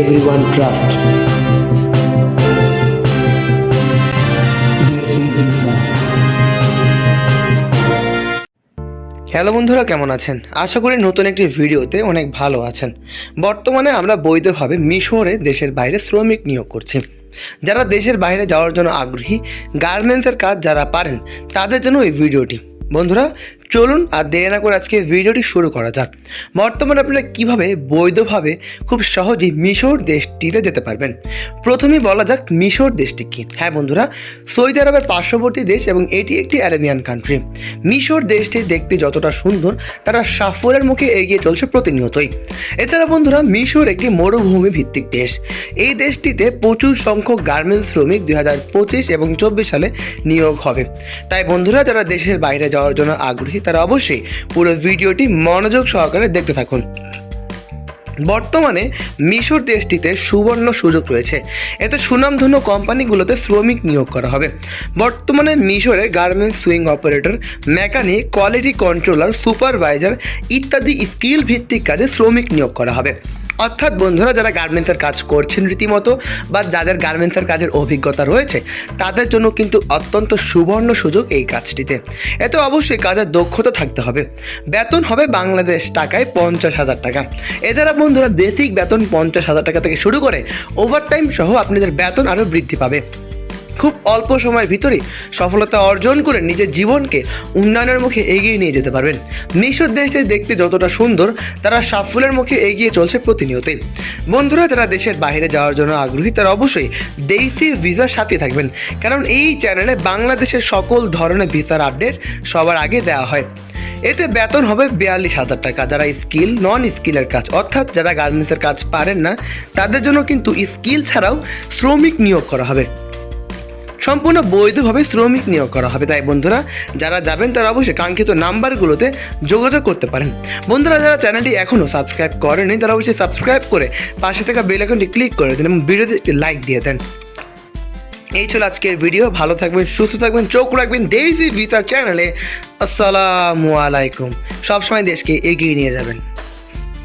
everyone trust. Hello বন্ধুরা, কেমন আছেন? আশা করি নতুন একটি ভিডিওতে অনেক ভালো আছেন। বর্তমানে আমরা বৈধভাবে মিশরে দেশের বাইরে শ্রমিক নিয়োগ করছি। যারা দেশের বাইরে যাওয়ার জন্য আগ্রহী গার্মেন্টসের কাজ যারা পারেন, তাদের জন্য এই ভিডিওটি। বন্ধুরা চলুন আর দেরি না করে আজকে ভিডিওটি শুরু করা যাক। বর্তমানে আপনারা কীভাবে বৈধভাবে খুব সহজেই মিশর দেশটিতে যেতে পারবেন? প্রথমেই বলা যাক মিশর দেশটি কি। হ্যাঁ বন্ধুরা, সৌদি আরবের পার্শ্ববর্তী দেশ এবং এটি একটি অ্যারাবিয়ান কান্ট্রি মিশর দেশটি দেখতে যতটা সুন্দর, তারা সাফল্যের মুখে এগিয়ে চলছে প্রতিনিয়তই। এছাড়া বন্ধুরা, মিশর একটি মরুভূমি ভিত্তিক দেশ। এই দেশটিতে প্রচুর সংখ্যক গার্মেন্টস শ্রমিক দুই হাজার পঁচিশ এবং চব্বিশ সালে নিয়োগ হবে। তাই বন্ধুরা, যারা দেশের বাইরে যাওয়ার জন্য আগ্রহী তারা অবশ্যই পুরো ভিডিওটি মনোযোগ সহকারে দেখতে থাকুন। বর্তমানে মিশর দেশটিতে সুবর্ণ সুযোগ রয়েছে। এতে সুনামধন্য কোম্পানিগুলোতে শ্রমিক নিয়োগ করা হবে। বর্তমানে মিশরে garments sewing operator, mechanic, quality controller, supervisor ইত্যাদি স্কিল ভিত্তিক কাজে শ্রমিক নিয়োগ করা হবে। অর্থাৎ বন্ধুরা, যারা গার্মেন্টসের কাজ করছেন রীতিমতো বা যাদের গার্মেন্টসের কাজের অভিজ্ঞতা রয়েছে, তাদের জন্য কিন্তু অত্যন্ত সুবর্ণ সুযোগ এই কাজটিতে। এতে অবশ্যই কাজের দক্ষতা থাকতে হবে। বেতন হবে বাংলাদেশ টাকায় পঞ্চাশ হাজার টাকা। এছাড়া বন্ধুরা বেসিক বেতন পঞ্চাশ হাজার টাকা থেকে শুরু করে ওভারটাইম সহ আপনাদের বেতন আরও বৃদ্ধি পাবে। খুব অল্প সময়ের ভিতরেই সফলতা অর্জন করে নিজের জীবনকে উন্নয়নের মুখে এগিয়ে নিয়ে যেতে পারবেন। মিশর দেশটি দেখতে যতটা সুন্দর, তারা সাফল্যের মুখে এগিয়ে চলছে প্রতিনিয়তই। বন্ধুরা, যারা দেশের বাইরে যাওয়ার জন্য আগ্রহী, তারা অবশ্যই দেশি ভিসার সাথে থাকবেন। কারণ এই চ্যানেলে বাংলাদেশের সকল ধরনের ভিসার আপডেট সবার আগে দেওয়া হয়। এতে বেতন হবে বিয়াল্লিশ হাজার টাকা। যারা স্কিল নন স্কিলের কাজ, অর্থাৎ যারা গার্মেন্টসের কাজ পারেন না, তাদের জন্য কিন্তু স্কিল ছাড়াও শ্রমিক নিয়োগ করা হবে। সম্পূর্ণ বৈধভাবে শ্রমিক নিয়োগ করা হবে। তাই বন্ধুরা, যারা যাবেন তারা অবশ্যই কাঙ্ক্ষিত নাম্বারগুলোতে যোগাযোগ করতে পারেন। বন্ধুরা, যারা চ্যানেলটি এখনও সাবস্ক্রাইব করেনি তারা অবশ্যই সাবস্ক্রাইব করে পাশে থাকা বেল আইকনটি ক্লিক করে দিন এবং ভিডিওতে লাইক দিয়ে দেন। এই ছিল আজকের ভিডিও। ভালো থাকবেন, সুস্থ থাকবেন, চোখ রাখবেন। দেশি ভিসা চ্যানেলে আসসালামু আলাইকুম। সবসময় দেশকে এগিয়ে নিয়ে যাবেন।